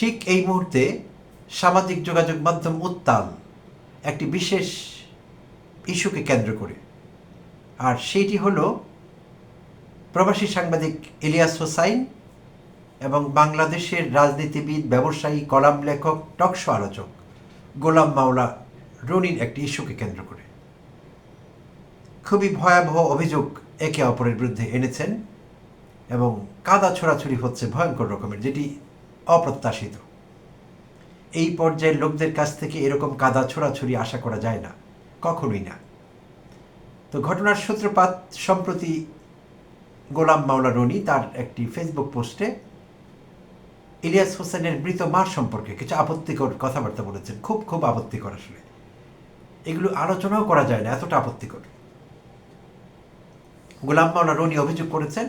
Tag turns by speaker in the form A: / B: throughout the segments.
A: ঠিক এই মুহূর্তে সামাজিক যোগাযোগ মাধ্যম উত্তাল, একটি বিশেষ ইস্যুকে কেন্দ্র করে। আর সেইটি হলো প্রবাসী সাংবাদিক ইলিয়াস হোসাইন এবং বাংলাদেশের রাজনীতিবিদ, ব্যবসায়ী, কলাম লেখক টকশো আলোচক গোলাম মাওলা রনির একটি ইস্যুকে কেন্দ্র করে। খুবই ভয়াবহ অভিযোগ একে অপরের বিরুদ্ধে এনেছেন এবং কাদা ছোড়াছুড়ি হচ্ছে ভয়ঙ্কর রকমের, যেটি অপ্রত্যাশিত। এই পর্যায়ের লোকদের কাছ থেকে এরকম কাদা ছোড়াছুড়ি আশা করা যায় না, কখনোই না। তো ঘটনার সূত্রপাত সম্প্রতি গোলাম মাওলা রনি তার একটি ফেসবুক পোস্টে ইলিয়াস হোসেনের মৃত মা সম্পর্কে কিছু আপত্তিকর কথাবার্তা বলেছেন। খুব খুব আপত্তিকর আসলে। এগুলো আলোচনাও করা যায় না, এতটা আপত্তিকর। গোলাম মাওলা রনি অভিযোগ করেছেন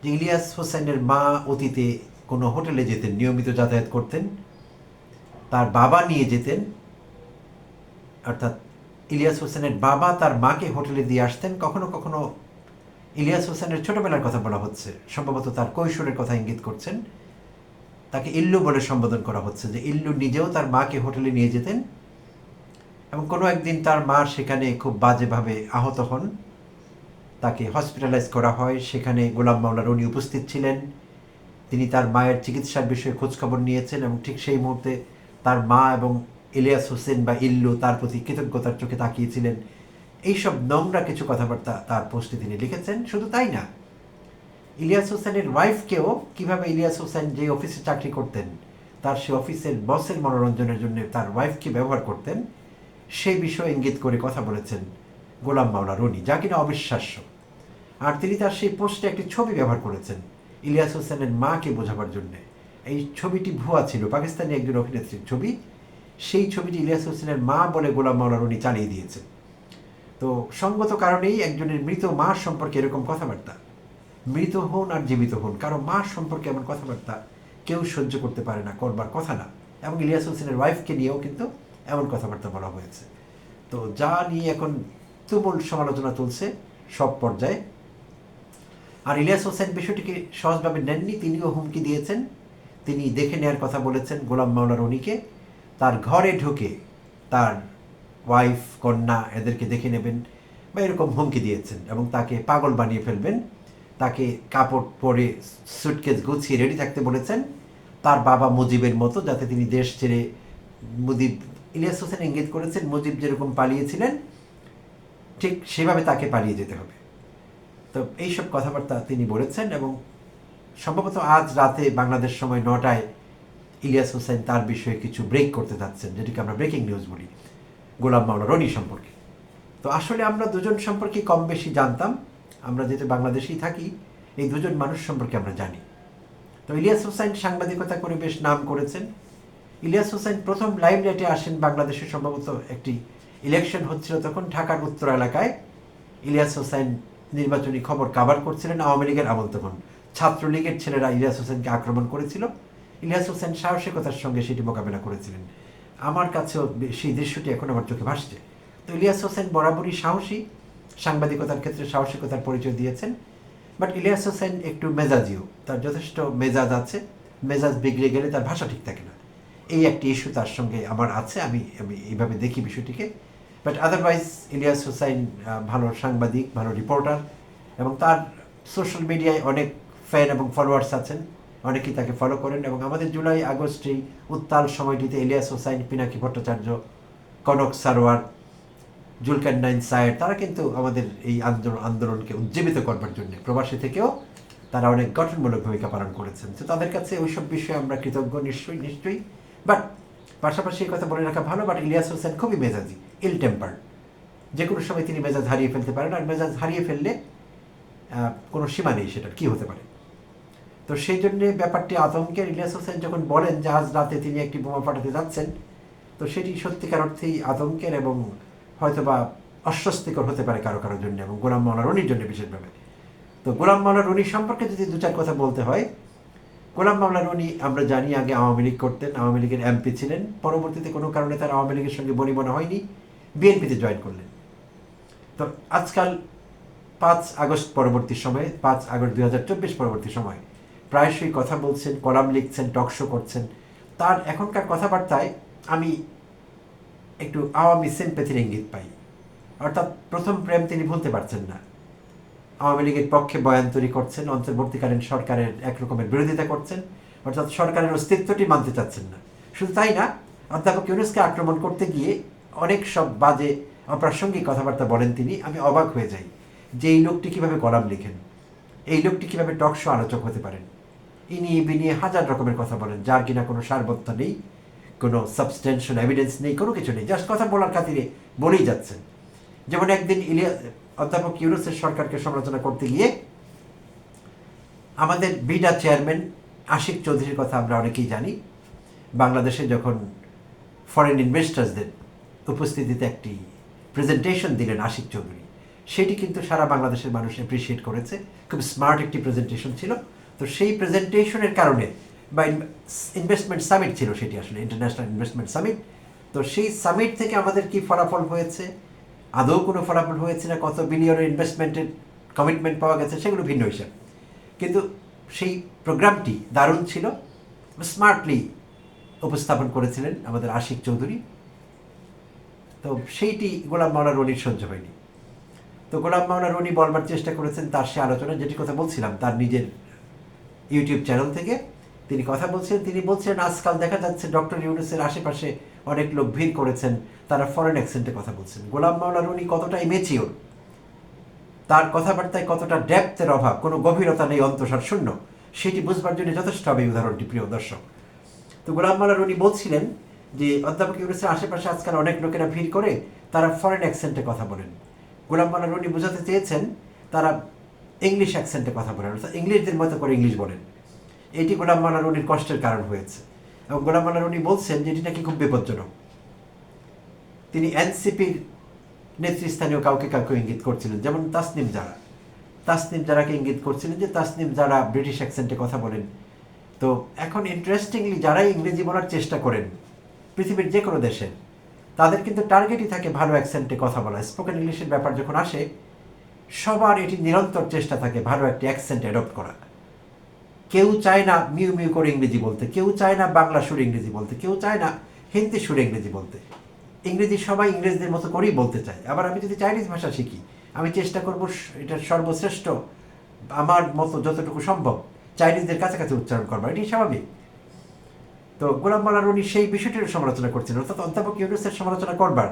A: যে ইলিয়াস হোসেনের মা অতীতে কোনো হোটেলে যেতেন, নিয়মিত যাতায়াত করতেন। তার বাবা নিয়ে যেতেন। অর্থাৎ ইলিয়াস হোসেনের বাবা তার মাকে হোটেলে দিয়ে আসতেন। কখনো কখনো ইলিয়াস হোসেনের ছোটবেলার কথা বলা হচ্ছে। সম্ভবত তার কৈশোরের কথা ইঙ্গিত করছেন। তাকে ইল্লু বলে সম্বোধন করা হচ্ছে যে ইল্লু নিজেও তার মাকে হোটেলে নিয়ে যেতেন এবং কোনো একদিন তার মা সেখানে খুব বাজেভাবে আহত হন। তাকে হসপিটালাইজ করা হয়। সেখানে গোলাম মাওলা উনি উপস্থিত ছিলেন। তিনি তার মায়ের চিকিৎসার বিষয়ে খোঁজখবর নিয়েছেন এবং ঠিক সেই মুহূর্তে তার মা এবং ইলিয়াস হোসেন বা ইল্লু তার প্রতি কৃতজ্ঞতার চোখে তাকিয়েছিলেন। এইসব নোংরা কিছু কথাবার্তা তার পোস্টে তিনি লিখেছেন। শুধু তাই না, ইলিয়াস হোসেনের ওয়াইফকেও কীভাবে ইলিয়াস হোসেন যে অফিসে চাকরি করতেন, তার সে অফিসের বসের মনোরঞ্জনের জন্য তার ওয়াইফকে ব্যবহার করতেন, সেই বিষয়ে ইঙ্গিত করে কথা বলেছেন গোলাম মাওলা রনি, যা কিনা অবিশ্বাস্য। আর তিনি তার সেই পোস্টে একটি ছবি ব্যবহার করেছেন। ইলিয়াস হোসেনের মাকে বোঝাবার জন্য। এই ছবিটি ভুয়া ছিল, পাকিস্তানি একজন অভিনেত্রীর ছবি। সেই ছবিটি ইলিয়াস হোসেনের মা বলে গোলাম মাওলা রনি চালিয়ে দিয়েছেন। তো সঙ্গত কারণেই একজনের মৃত মা সম্পর্কে এরকম কথাবার্তা। মৃত হন আর জীবিত হন, কারও মা সম্পর্কে এমন কথাবার্তা কেউ সহ্য করতে পারে না, করবার কথা না। এবং ইলিয়াস হোসেনের ওয়াইফকে নিয়েও কিন্তু এমন কথাবার্তা বলা হয়েছে। তো যা নিয়ে এখন তুমুল সমালোচনা চলছে সব পর্যায়ে। আর ইলিয়াস হোসেন বিষয়টিকে সহজভাবে নেননি, তিনিও হুমকি দিয়েছেন। তিনি দেখে নেওয়ার কথা বলেছেন গোলাম মাওলা রনিকে তার ঘরে ঢুকে তার ওয়াইফ, কন্যা এদেরকে দেখে নেবেন বা এরকম হুমকি দিয়েছেন এবং তাকে পাগল বানিয়ে ফেলবেন। তাকে কাপড় পরে সুটকেস গুছিয়ে রেডি থাকতে বলেছেন। তার বাবা মুজিবের মতো, যাতে তিনি দেশ ছেড়ে মুজিব, ইলিয়াস হোসেন ইঙ্গিত করেছেন, মুজিব যেরকম পালিয়েছিলেন, ঠিক সেভাবে তাকে পালিয়ে যেতে হবে। তো এইসব কথাবার্তা তিনি বলেছেন এবং সম্ভবত আজ রাতে বাংলাদেশ সময় নটায় ইলিয়াস হোসেন তার বিষয়ে কিছু ব্রেক করতে যাচ্ছেন, যেটিকে আমরা ব্রেকিং নিউজ বলি, গোলাম মাওলা রনি সম্পর্কে। তো আসলে আমরা দুজন সম্পর্কে কম বেশি জানতাম, আমরা যেহেতু বাংলাদেশেই থাকি, এই দুজন মানুষ সম্পর্কে আমরা জানি। তো ইলিয়াস হোসেন সাংবাদিকতা করে বেশ নাম করেছেন। ইলিয়াস হোসেন প্রথম লাইভ লাইটে আসেন বাংলাদেশে সম্ভবত একটি ইলেকশন হচ্ছিল তখন ঢাকার উত্তর এলাকায়। ইলিয়াস হোসেন নির্বাচনী খবর কাভার করছিলেন আওয়ামী লীগের আমল তখন ছাত্রলীগের ছেলেরা ইলিয়াস হোসেনকে আক্রমণ করেছিল। ইলিয়াস হোসেন সাহসিকতার সঙ্গে সেটি মোকাবেলা করেছিলেন। আমার কাছেও সেই দৃশ্যটি এখন আমার চোখে ভাসছে। তো ইলিয়াস হোসেন বরাবরই সাহসী, সাংবাদিকতার ক্ষেত্রে সাহসিকতার পরিচয় দিয়েছেন। বাট ইলিয়াস হোসেন একটু মেজাজিও তার যথেষ্ট মেজাজ আছে। মেজাজ বিগড়ে গেলে তার ভাষা ঠিক থাকে না। এই একটি ইস্যু তার সঙ্গে আমার আছে। আমি আমি এইভাবে দেখি বিষয়টিকে। বাট আদারওয়াইজ ইলিয়াস হোসাইন ভালো সাংবাদিক ভালো রিপোর্টার এবং তার সোশ্যাল মিডিয়ায় অনেক ফ্যান এবং ফলোয়ার্স আছেন। অনেকেই তাকে ফলো করেন এবং আমাদের জুলাই আগস্ট এই উত্তাল সময়টিতে ইলিয়াস হোসাইন, পিনাকি ভট্টাচার্য, কনক সারোয়ার জুলকান নাইন সায়ের, তারা কিন্তু আমাদের এই আন্দোলন আন্দোলনকে উজ্জীবিত করবার জন্য প্রবাসী থেকেও তারা অনেক গঠনমূলক ভূমিকা পালন করেছেন। তো তাদের কাছে ওইসব বিষয়ে আমরা কৃতজ্ঞ নিশ্চয়ই নিশ্চয়ই। বাট পাশাপাশি এই কথা বলে রাখা ভালো বাট ইলিয়াস হোসেন খুবই মেজাজি ইল টেম্পার যে কোনো সময় তিনি মেজাজ হারিয়ে ফেলতে পারেন, আর মেজাজ হারিয়ে ফেললে কোনো সীমা নেই সেটার, কী হতে পারে? তো সেই জন্যে ব্যাপারটি আতঙ্কের ইলিয়াস হোসেন যখন বলেন যে আজ রাতে তিনি একটি বোমা পাঠাতে যাচ্ছেন, তো সেটি সত্যিকার অর্থেই আতঙ্কের এবং হয়তোবা অস্বস্তিকর হতে পারে কারও কারোর জন্য এবং গোলাম মাওলা রনির জন্য বিশেষভাবে। তো গোলাম মাওলা রনি সম্পর্কে যদি দু চার কথা বলতে হয়, গোলাম মাওলা রনি আমরা জানি আগে আওয়ামী লীগ করতেন, আওয়ামী লীগের এমপি ছিলেন, পরবর্তীতে কোনো কারণে তার আওয়ামী লীগের সঙ্গে বনিবনা হয়নি। বিএনপিতে জয়েন করলেন। তো আজকাল পাঁচ আগস্ট পরবর্তী সময়ে, পাঁচ আগস্ট দুই চব্বিশ পরবর্তী সময় প্রায়শই কথা বলছেন, কলাম লিখছেন টক শো করছেন। তার এখনকার কথাবার্তায় আমি একটু আওয়ামী সিম্পেথির ইঙ্গিত পাই। অর্থাৎ প্রথম প্রেম তিনি ভুলতে পারছেন না। আওয়ামী লীগের পক্ষে বয়ান তৈরি করছেন, অন্তর্বর্তীকালীন সরকারের এক রকমের বিরোধিতা করছেন, অর্থাৎ সরকারের অস্তিত্বটি মানতে চাচ্ছেন না। শুধু তাই না, অধ্যাপক ইউনুসকে আক্রমণ করতে গিয়ে অনেক সব বাজে অপ্রাসঙ্গিক কথাবার্তা বলেন তিনি, আমি অবাক হয়ে যাই যে এই লোকটি কীভাবে কলাম লিখেন। এই লোকটি কীভাবে টক শো আলোচক হতে পারেন? ইনি বিনিয়ে হাজার রকমের কথা বলেন, যার কিনা কোনো সারবত্য নেই, কোনো সাবস্টেনশিয়াল এভিডেন্স নেই, কোনো কিছু নেই জাস্ট কথা বলার খাতিরে বলেই যাচ্ছেন। যেমন একদিন ইলিয়া, অধ্যাপক ইউনুসের সরকারকে সমালোচনা করতে গিয়ে আমাদের বিডা চেয়ারম্যান আশিক চৌধুরীর কথা আমরা অনেকেই জানি, বাংলাদেশে যখন ফরেন ইনভেস্টার্সদের উপস্থিতিতে একটি প্রেজেন্টেশন দিলেন আশিক চৌধুরী। সেটি কিন্তু সারা বাংলাদেশের মানুষ অ্যাপ্রিসিয়েট করেছে। খুব স্মার্ট একটি প্রেজেন্টেশন ছিল। তো সেই প্রেজেন্টেশনের কারণে বা ইনভেস্টমেন্ট সামিট ছিল সেটি আসলে ইন্টারন্যাশনাল ইনভেস্টমেন্ট সামিট তো সেই সামিট থেকে আমাদের কি ফলাফল হয়েছে? আদৌ কোনো ফলাফল হয়েছে না? কত বিলিয়নের ইনভেস্টমেন্টের কমিটমেন্ট পাওয়া গেছে? সেগুলো ভিন্ন হিসাব। কিন্তু সেই প্রোগ্রামটি দারুণ ছিল। স্মার্টলি উপস্থাপন করেছিলেন আমাদের আশিক চৌধুরী। তো সেইটি গোলাম মাওলা রনির সহ্য হয়নি। তো গোলাম মাওলা রনি বলবার চেষ্টা করেছেন তার সে আলোচনা যেটি কথা বলছিলাম, তার নিজের ইউটিউব চ্যানেল থেকে। তিনি কথা বলছেন, তিনি বলছেন, আজকাল দেখা যাচ্ছে ডক্টর ইউনুসের আশেপাশে অনেক লোক ভিড় করেছেন, তারা ফরেন অ্যাকসেন্টে কথা বলছেন। গোলাম মাওলা রনি কতটা ইমেচিওর তার কথাবার্তায় কতটা ডেপথের অভাব, কোনো গভীরতা নেই অন্তঃসার শূন্য, সেটি বুঝবার জন্য যথেষ্ট হবে উদাহরণটি, প্রিয় দর্শক। তো গোলাম মাওলা রনি বলছিলেন যে অধ্যাপক ইউনুসের আশেপাশে আজকাল অনেক লোকেরা ভিড় করে তারা ফরেন অ্যাকসেন্টে কথা বলেন। গোলাম মাওলা রনি বোঝাতে চেয়েছেন, তারা ইংলিশ অ্যাকসেন্টে কথা বলেন, অর্থাৎ ইংলিশদের মতো করে ইংলিশ বলেন। এটি গোলাম মাওলা রনির কষ্টের কারণ হয়েছে। এবং গোলাম মাওলা রনি বলছেন যে এটি নাকি খুব বিপজ্জনক। তিনি এনসিপির নেতৃস্থানীয় কাউকে কাউকে ইঙ্গিত করছিলেন, যেমন তাসনিম যারা তাসনিম যারাকে ইঙ্গিত করছিলেন যে তাসনিম যারা ব্রিটিশ অ্যাকসেন্টে কথা বলেন। তো এখন ইন্টারেস্টিংলি যারাই ইংরেজি বলার চেষ্টা করেন পৃথিবীর যে কোনো দেশের তাদের কিন্তু টার্গেটই থাকে ভালো অ্যাকসেন্টে কথা বলা। স্পোকেন ইংলিশের ব্যাপার যখন আসে, সবার এটি নিরন্তর চেষ্টা থাকে ভালো একটি অ্যাকসেন্ট অ্যাডপ্ট করা কেউ চায় না মিউ মিউ করে ইংরেজি বলতে, কেউ চায় না বাংলা সুরে ইংরেজি বলতে, কেউ চায় না হিন্দি সুরে ইংরেজি বলতে। ইংরেজি সবাই ইংরেজদের মতো করেই বলতে চায়। আবার আমি যদি চাইনিজ ভাষা শিখি, আমি চেষ্টা করব এটা সর্বশ্রেষ্ঠ আমার মতো যতটুকু সম্ভব চাইনিজদের কাছাকাছি উচ্চারণ করবার। এটি স্বাভাবিক। তো গোলাম মালার উনি সেই বিষয়টির সমালোচনা করছিলেন, অর্থাৎ অধ্যাপক ইউনুসের সমালোচনা করবার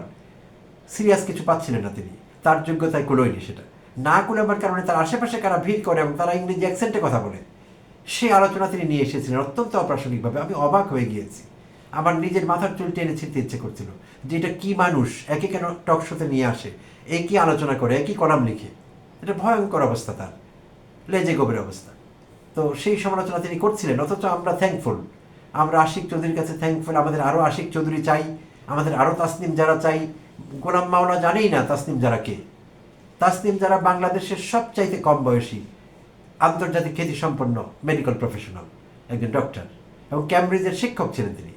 A: সিরিয়াস কিছু পাচ্ছিলেন না তিনি। তার যোগ্যতায় কুলোয়নি সেটা। না কুলাবার কারণে তার আশেপাশে কারা ভিড় করে এবং তারা ইংরেজি অ্যাকসেন্টে কথা বলে সেই আলোচনা তিনি নিয়ে এসেছিলেন অত্যন্ত অপ্রাসঙ্গিকভাবে। আমি অবাক হয়ে গিয়েছি। আমার নিজের মাথার চুল টেনে ছিঁড়তে ইচ্ছে করছিল যে এটা কি মানুষ, একে কেন টক শোতে নিয়ে আসে, এ কি আলোচনা করে একই কলাম লিখে। এটা ভয়ঙ্কর অবস্থা তার, লেজে গভীর অবস্থা। তো সেই সমালোচনা তিনি করছিলেন, অথচ আমরা থ্যাঙ্কফুল আমরা আশিক চৌধুরীর কাছে থ্যাঙ্কফুল আমাদের আরও আশিক চৌধুরী চাই, আমাদের আরও তাসনিম যারা চাই। গোলাম মাওলা জানেই না তাসনিম যারা কে। তাসনিম যারা বাংলাদেশের সবচাইতে কম বয়সী, আন্তর্জাতিক খ্যাতিসম্পন্ন মেডিকেল প্রফেশনাল একজন ডক্টর এবং ক্যামব্রিজের শিক্ষক ছিলেন তিনি।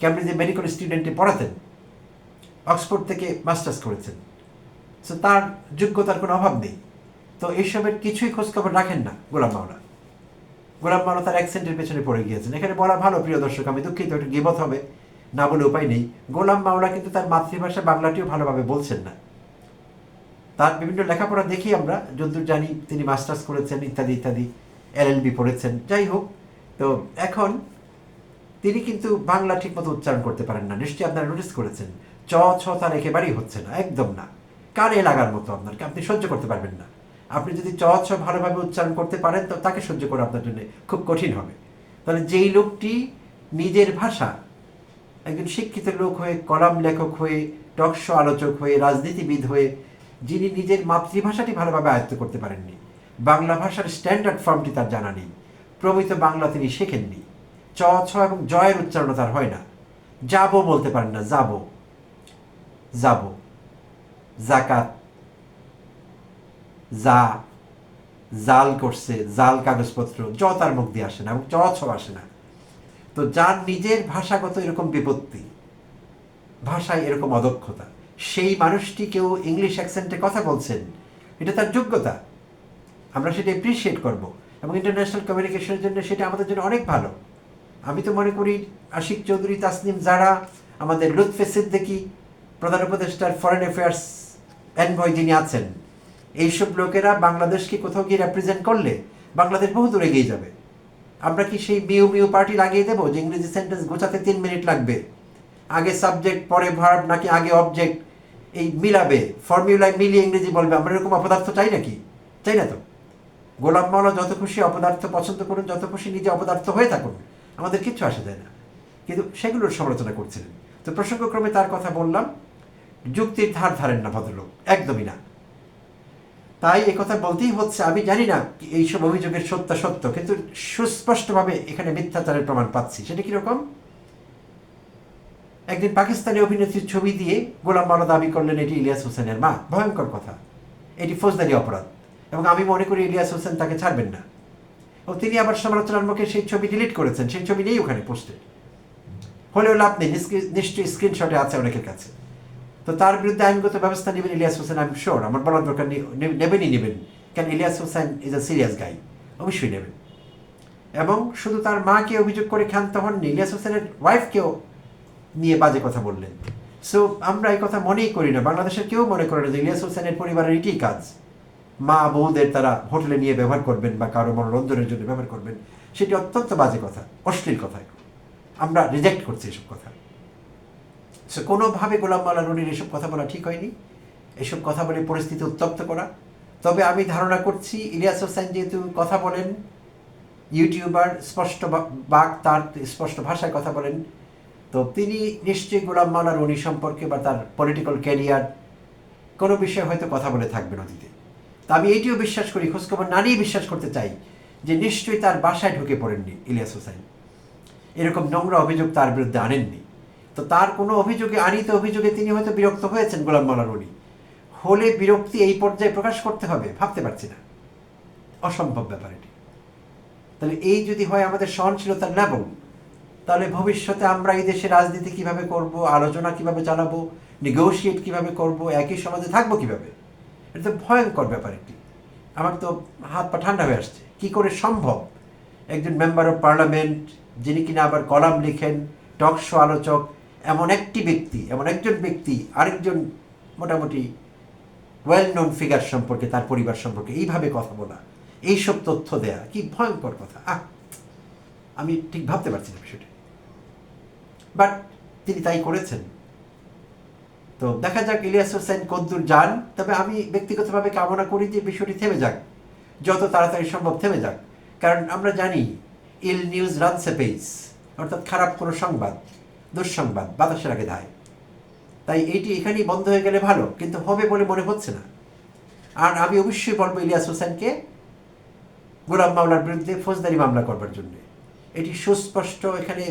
A: ক্যামব্রিজে মেডিকেল স্টুডেন্টে পড়াতেন অক্সফোর্ড থেকে মাস্টার্স করেছেন। সো তার যোগ্যতার কোনো অভাব নেই। তো এইসবের কিছুই খোঁজখবর রাখেন না গোলাম মাওলা। গোলাম মাওলা তার অ্যাক্সেন্টের পেছনে পড়ে গিয়েছেন। এখানে বলা ভালো, প্রিয় দর্শক, আমি দুঃখিত, একটু গিবত হবে না বলে উপায় নেই। গোলাম মাওলা কিন্তু তার মাতৃভাষা বাংলাটিও ভালোভাবে বলছেন না। তার বিভিন্ন লেখাপড়া দেখি আমরা যদ্দূর জানি তিনি মাস্টার্স করেছেন, ইত্যাদি ইত্যাদি এলএলবি পড়েছেন। যাই হোক, তো এখন তিনি কিন্তু বাংলা ঠিকমতো উচ্চারণ করতে পারেন না। নিশ্চয়ই আপনারা নোটিস করেছেন। চ, ছ তার একেবারেই হচ্ছে না, একদম না। কানে লাগার মতো আপনার আপনি সহ্য করতে পারবেন না। আপনি যদি চ ছ ভালোভাবে উচ্চারণ করতে পারেন, তো তাকে সহ্য করা আপনার জন্য খুব কঠিন হবে। তাহলে যেই লোকটি নিজের ভাষা, একজন শিক্ষিত লোক হয়ে, কলাম লেখক হয়ে, টকশো আলোচক হয়ে, রাজনীতিবিদ হয়ে, যিনি নিজের মাতৃভাষাটি ভালোভাবে আয়ত্ত করতে পারেননি, বাংলা ভাষার স্ট্যান্ডার্ড ফর্মটি তার জানা নেই, প্রমিত বাংলা তিনি শেখেননি চ ছ এবং জয়ের উচ্চারণ তার হয় না। যাব বলতে পারেন না, যাব। যাব। জাকাত যা, জাল করছে, জাল কাগজপত্র, জ তার মুখ দিয়ে আসে না এবং ছ আসে না। তো যার নিজের ভাষাগত এরকম বিপত্তি, ভাষায় এরকম অদক্ষতা, সেই মানুষটি কেউ ইংলিশ অ্যাকসেন্টে কথা বলছেন, এটা তার যোগ্যতা। আমরা সেটা অ্যাপ্রিসিয়েট করব এবং ইন্টারন্যাশনাল কমিউনিকেশনের জন্য সেটা আমাদের জন্য অনেক ভালো। আমি তো মনে করি আশিক চৌধুরী, তাসনিম যারা আমাদের লুৎফে সিদ্দিকি, প্রধান উপদেষ্টার ফরেন অ্যাফেয়ার্স এনভয় যিনি আছেন এইসব লোকেরা বাংলাদেশকে কোথাও গিয়ে রেপ্রেজেন্ট করলে বাংলাদেশ বহু দূর এগিয়ে যাবে। আমরা কি সেই মিউ মিউ পার্টি লাগিয়ে দেবো যে ইংরেজি সেন্টেন্স গোছাতে তিন মিনিট লাগবে? আগে সাবজেক্ট পরে ভার্ব নাকি আগে অবজেক্ট এই মিলাবে ফর্মুলায় মিলিয়ে ইংরেজি বলবে। আমরা এরকম অপদার্থ চাই নাকি? চাই না তো? গোলাম মাওলা যত খুশি অপদার্থ পছন্দ করুন, যত খুশি নিজে অপদার্থ হয়ে থাকুন, আমাদের কিচ্ছু আসে যায় না। কিন্তু সেগুলোর সমালোচনা করছিলেন। তো প্রসঙ্গক্রমে তার কথা বললাম, যুক্তির ধার ধারেন না ভদ্রলোক, একদমই না। তাই কথা বলতেই হচ্ছে, আমি জানি না এইসব অভিযোগের সত্য সত্য, কিন্তু সুস্পষ্টভাবে এখানে মিথ্যাচারের প্রমাণ পাচ্ছি। সেটা কীরকম একদিন পাকিস্তানি অভিনেত্রীর ছবি দিয়ে গোলাম মাওলা দাবি করলেন, এটি ইলিয়াস হোসেনের মা। ভয়ঙ্কর কথা। এটি ফৌজদারি অপরাধ। এবং আমি মনে করি ইলিয়াস হোসেন তাকে ছাড়বেন না। ও তিনি আবার সমালোচনার মুখে সেই ছবি ডিলিট করেছেন, সেই ছবি নেই ওখানে পোস্টে হলেও লাভ নেই, নিশ্চয়ই স্ক্রিনশটে আছে অনেকের কাছে। তো তার বিরুদ্ধে আইনগত ব্যবস্থা নেবেন ইলিয়াস হোসেন, আমি শিওর আমার বলার দরকার নেবেনই নেবেন। কেন Ilias Hossain is a serious guy অবশ্যই নেবেন। এবং শুধু তার মাকে অভিযোগ করে ক্ষান্ত হননি, ইলিয়াস হোসেনের ওয়াইফকেও নিয়ে বাজে কথা বললেন। সো আমরা এই কথা মনেই করি না, বাংলাদেশের কেউ মনে করে না যে ইলিয়াস হোসেনের পরিবারের এটি কাজ। মা বউদের তারা হোটেলে নিয়ে ব্যবহার করবেন বা কারও মনোরঞ্জনের জন্য ব্যবহার করবেন, সেটি অত্যন্ত বাজে কথা, অশ্লীল কথা। আমরা রিজেক্ট করছি এসব কথা। সে কোনোভাবে গোলাম মালা রনির এসব কথা বলা ঠিক হয়নি। এসব কথা বলে পরিস্থিতি উত্তপ্ত করা। তবে আমি ধারণা করছি, ইলিয়াস হোসেন যেহেতু কথা বলেন, ইউটিউবার, স্পষ্ট বাক তার স্পষ্ট ভাষায় কথা বলেন, তো তিনি নিশ্চয়ই গোলাম মাওলা রনি সম্পর্কে বা তার পলিটিক্যাল ক্যারিয়ার কোনো বিষয়ে হয়তো কথা বলে থাকবেন অতীতে। তা আমি এইটিও বিশ্বাস করি, খোঁজখবর না নিয়ে বিশ্বাস করতে চাই যে নিশ্চয়ই তার বাসায় ঢুকে পড়েননি ইলিয়াস হোসেন। এরকম নোংরা অভিযোগ তার বিরুদ্ধে আনেননি। তো তার কোনো অভিযোগে, আনিত অভিযোগে তিনি হয়তো বিরক্ত হয়েছেন গোলাম মাওলা রনি। হলে বিরক্তি এই পর্যায়ে প্রকাশ করতে হবে, ভাবতে পারছি না। অসম্ভব ব্যাপার এটি। তাহলে এই যদি হয় আমাদের সহনশীলতার লেভেল তাহলে ভবিষ্যতে আমরা এই দেশে রাজনীতি কীভাবে করব, আলোচনা কীভাবে চালাবো নেগোশিয়েট কীভাবে করব, একই সমাজে থাকব কীভাবে? এটা তো ভয়ঙ্কর ব্যাপার একটি। আমার তো হাত পা ঠান্ডা হয়ে আসছে। কি করে সম্ভব? একজন মেম্বার অফ পার্লামেন্ট যিনি কিনা আবার কলাম লিখেন, টক শো আলোচক এমন একটি ব্যক্তি, এমন একজন ব্যক্তি, আরেকজন মোটামুটি ওয়েল নোন ফিগার সম্পর্কে, তার পরিবার সম্পর্কে এইভাবে কথা বলা, এইসব তথ্য দেয়া, কি ভয়ঙ্কর কথা। আহ, আমি ঠিক ভাবতে পারছি না বিষয়টি। বাট তিনি তাই করেছেন। তো দেখা যাক, ইলিয়াস হোসেন কদ্দুর যান, তবে আমি ব্যক্তিগতভাবে কামনা করি যে বিষয়টি থেমে যাক, যত তাড়াতাড়ি সম্ভব থেমে যাক। কারণ আমরা জানি ইল নিউজ রানস পেজ অর্থাৎ খারাপ কোনো সংবাদ। দুঃসংবাদ বাতাসের আগে ধায় তাই এইটি এখানেই বন্ধ হয়ে গেলে ভালো, কিন্তু হবে বলে মনে হচ্ছে না। আর আমি অবশ্যই বলব ইলিয়াস হোসেনকে গোলাম মামলার বিরুদ্ধে ফৌজদারি মামলা করবার জন্য। এটি সুস্পষ্ট এখানে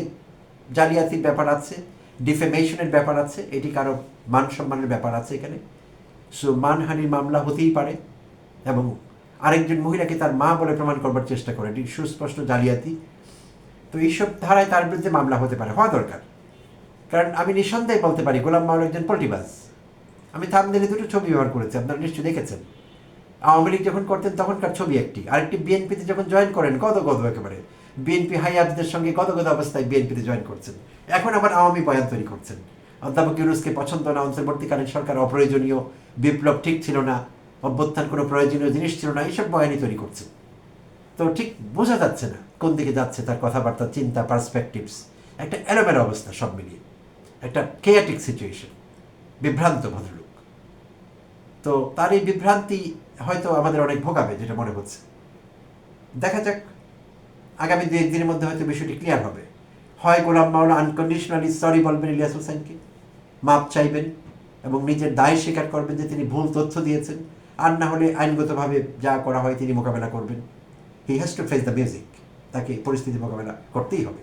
A: জালিয়াতির ব্যাপার আছে, ডিফেমেশনের ব্যাপার আছে, এটি কারও মান সম্মানের ব্যাপার আছে এখানে। সো মানহানির মামলা হতেই পারে এবং আরেকজন মহিলাকে তার মা বলে প্রমাণ করবার চেষ্টা করে। এটি সুস্পষ্ট জালিয়াতি। তো এইসব ধারায় তার বিরুদ্ধে মামলা হতে পারে, হওয়া দরকার। কারণ আমি নিঃসন্দেহে বলতে পারি, গোলাম মাওলা একজন পলিটিবাজ আমি থামদেলে দুটো ছবি ব্যবহার করেছি, আপনারা নিশ্চয়ই দেখেছেন। আওয়ামী লীগ যখন করতেন, তখনকার ছবি একটি। আরেকটি বিএনপিতে যখন জয়েন করেন গদ গদ একেবারে। বিএনপি হাইয়াবদের সঙ্গে গদ গদ অবস্থায় বিএনপিতে জয়েন করছেন। এখন আবার আওয়ামী বয়ান তৈরি করছেন। অধ্যাপক ইউনুসকে পছন্দ না, অন্তর্বর্তীকালীন সরকার অপ্রয়োজনীয়, বিপ্লব ঠিক ছিল না, অভ্যুত্থান কোনো প্রয়োজনীয় জিনিস ছিল না, এইসব বয়ানই তৈরি করছেন। তো ঠিক বোঝা যাচ্ছে না, কোন দিকে যাচ্ছে তার কথাবার্তা, চিন্তা পার্সপেক্টিভস একটা এলোমেলো অবস্থা সব মিলিয়ে। একটা কেয়াটিক সিচুয়েশন বিভ্রান্ত ভদ্রলোক। তো তার এই বিভ্রান্তি হয়তো আমাদের অনেক ভোগাবে, যেটা মনে হচ্ছে। দেখা যাক, আগামী দু একদিনের মধ্যে হয়তো বিষয়টি ক্লিয়ার হবে। হয় গোলাম মাওলা আনকন্ডিশনালি সরি বলবেন ইলিয়াস হোসেনকে, মাপ চাইবেন এবং নিজের দায় স্বীকার করবেন যে তিনি ভুল তথ্য দিয়েছেন, আর না হলে আইনগতভাবে যা করা হয় তিনি মোকাবেলা করবেন। He has to face the music তাকে পরিস্থিতি মোকাবেলা করতেই হবে।